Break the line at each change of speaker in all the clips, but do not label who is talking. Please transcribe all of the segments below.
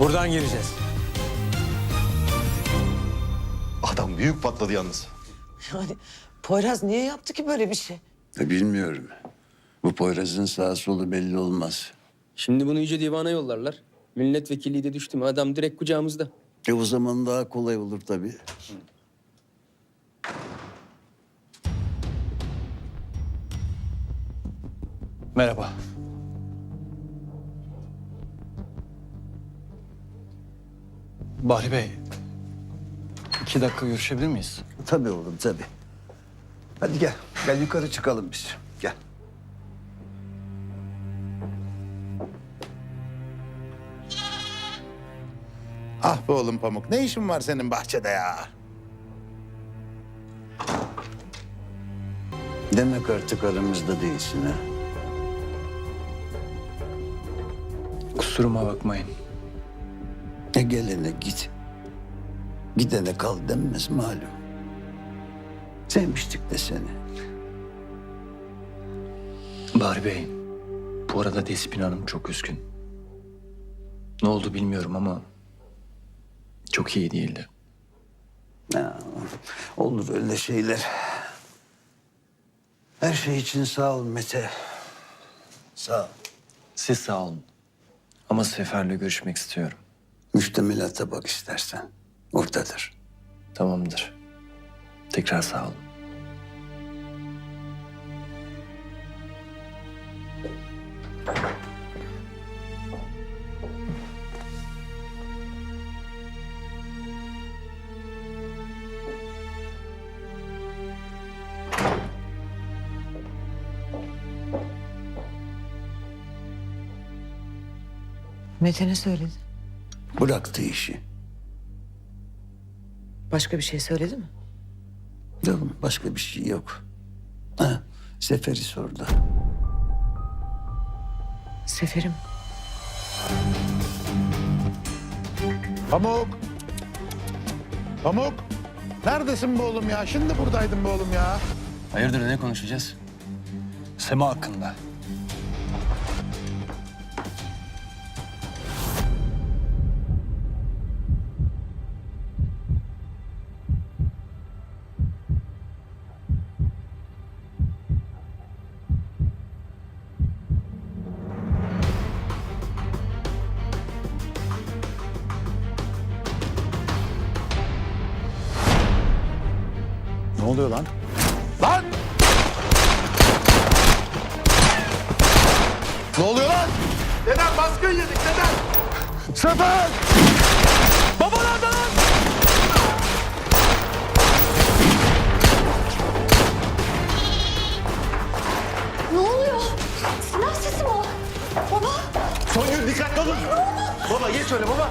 Buradan gireceğiz.
Adam büyük patladı yalnız.
Yani Poyraz niye yaptı ki böyle bir şey?
E, bilmiyorum. Bu Poyraz'ın sağ solu belli olmaz.
Şimdi bunu Yüce Divan'a yollarlar. Milletvekilliği de düştü mü adam direkt kucağımızda.
E o zaman daha kolay olur tabii.
Merhaba. Bahri Bey, iki dakika görüşebilir miyiz?
Tabii oğlum tabii. Hadi gel. Gel yukarı çıkalım biz. Gel.
Ah be oğlum Pamuk ne işin var senin bahçede ya?
Demek artık aramızda değilsin ha.
Kusuruma bakmayın.
Gelene git. Gidene kal denmez malum. Sevmiştik de seni.
Bahri Bey, bu arada Despina Hanım çok üzgün. Ne oldu bilmiyorum ama çok iyi değildi.
Ya, olur öyle şeyler. Her şey için sağ ol Mete. Sağ ol.
Siz sağ olun. Ama Sefer'le görüşmek istiyorum.
Müştemilata bak istersen. Oradadır.
Tamamdır. Tekrar sağ olun.
Mete ne söyledi?
Bıraktı işi.
Başka bir şey söyledi mi?
Yok başka bir şey yok. Ha, Seferi sordu.
Seferim.
Pamuk. Pamuk. Neredesin be oğlum ya? Şimdi buradaydın be oğlum ya.
Hayırdır ne konuşacağız? Sema hakkında.
Oluyor lan? Lan! Ne oluyor lan? Neden baskın yedik neden? Sefer! Baba nerede lan?
Ne oluyor? Silah sesi mi o? Baba.
Songül dikkatli olun. Baba geç öyle baba.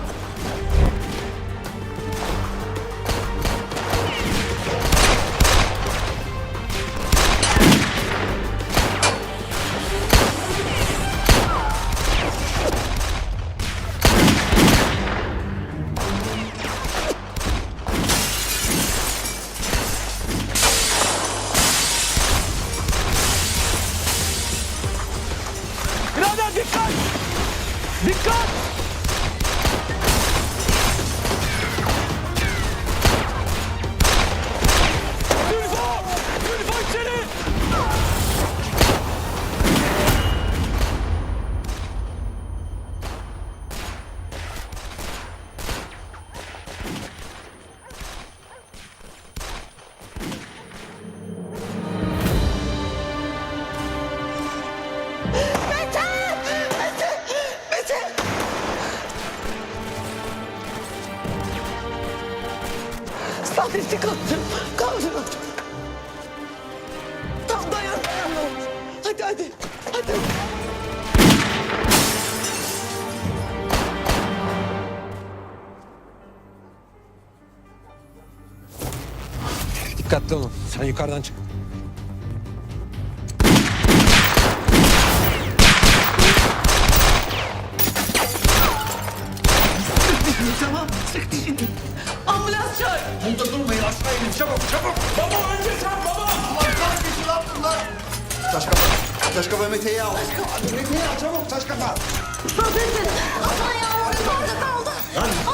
Sadrettin kaldır. Kaldır. Tam dayan dayan. Hadi hadi. Hadi.
Dikkatli olun. Sen yukarıdan çık.
Tamam. Sık dişini. Ambulans çağır.
Burada durmayın aşağı inin çabuk çabuk. Baba önce sen baba. Ulan kahretsin ne yaptın lan? Taş kapat.
Taş kafa Mete'yi al. Mete'yi al çabuk taş kafa.
Hasan yavrum yukarıda kaldı. Hasan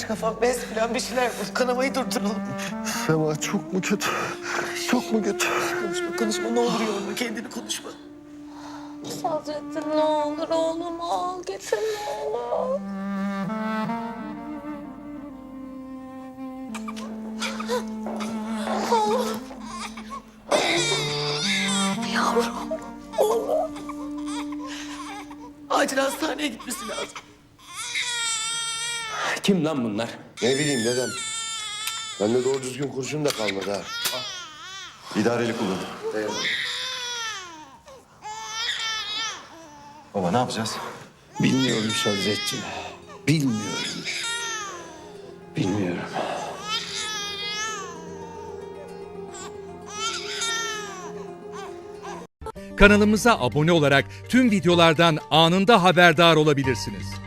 Taş kafa bez falan bir şeyler bul. Kanamayı durduralım.
Sema çok mu kötü? Çok mu kötü?
Konuşma konuşma ne olur yorma kendini konuşma.
Sadrettin ne olur oğlumu al getir ne olur. Oğlum. Yavrum. Oğlum.
Acil hastaneye gitmesi lazım.
Kim lan bunlar?
Ne bileyim dedem. Bende doğru düzgün kurşun da kalmadı ha.
İdareli kullan. Baba ne yapacağız?
Bilmiyorum Sadrettin. Bilmiyorum. Bilmiyorum.
Kanalımıza abone olarak tüm videolardan anında haberdar olabilirsiniz.